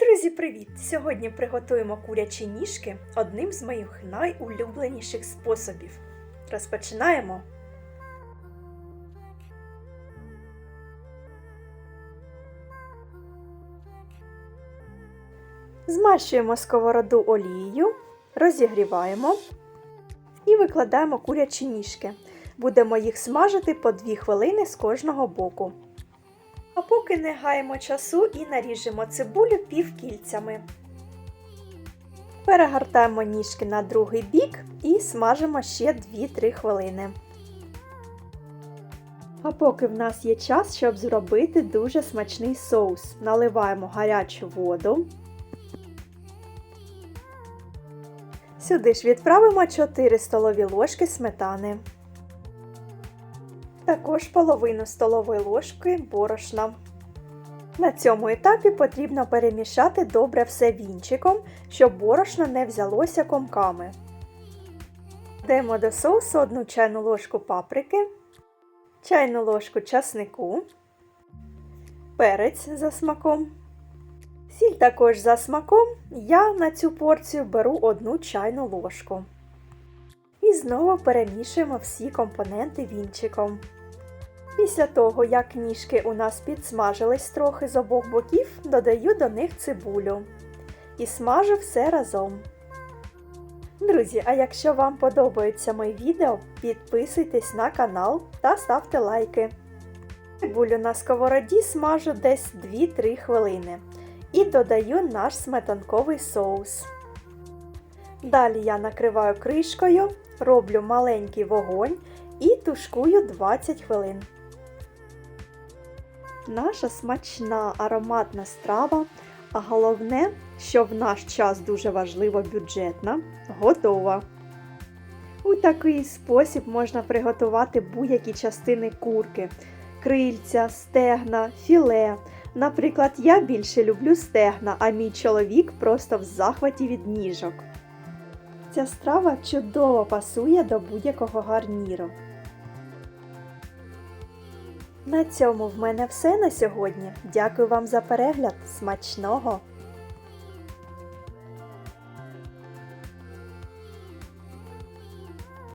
Друзі, привіт! Сьогодні приготуємо курячі ніжки одним з моїх найулюбленіших способів. Розпочинаємо. Змащуємо сковороду олією, розігріваємо і викладаємо курячі ніжки. Будемо їх смажити по 2 хвилини з кожного боку. А поки не гаємо часу і наріжемо цибулю півкільцями. Перегортаємо ніжки на другий бік і смажимо ще 2-3 хвилини. А поки в нас є час, щоб зробити дуже смачний соус, наливаємо гарячу воду. Сюди ж відправимо 4 столові ложки сметани. Також половину столової ложки борошна. На цьому етапі потрібно перемішати добре все вінчиком, щоб борошно не взялося комками. Даємо до соусу 1 чайну ложку паприки, чайну ложку часнику, перець за смаком. Сіль також за смаком я на цю порцію беру 1 чайну ложку. І знову перемішуємо всі компоненти вінчиком. Після того, як ніжки у нас підсмажились трохи з обох боків, додаю до них цибулю і смажу все разом. Друзі, а якщо вам подобаються мої відео, підписуйтесь на канал та ставте лайки. Цибулю на сковороді смажу десь 2-3 хвилини і додаю наш сметанковий соус. Далі я накриваю кришкою, роблю маленький вогонь і тушкую 20 хвилин. Наша смачна ароматна страва, а головне, що в наш час дуже важливо бюджетна, готова. У такий спосіб можна приготувати будь-які частини курки, крильця, стегна, філе. Наприклад, я більше люблю стегна, а мій чоловік просто в захваті від ніжок. Ця страва чудово пасує до будь-якого гарніру. На цьому в мене все на сьогодні. Дякую вам за перегляд. Смачного!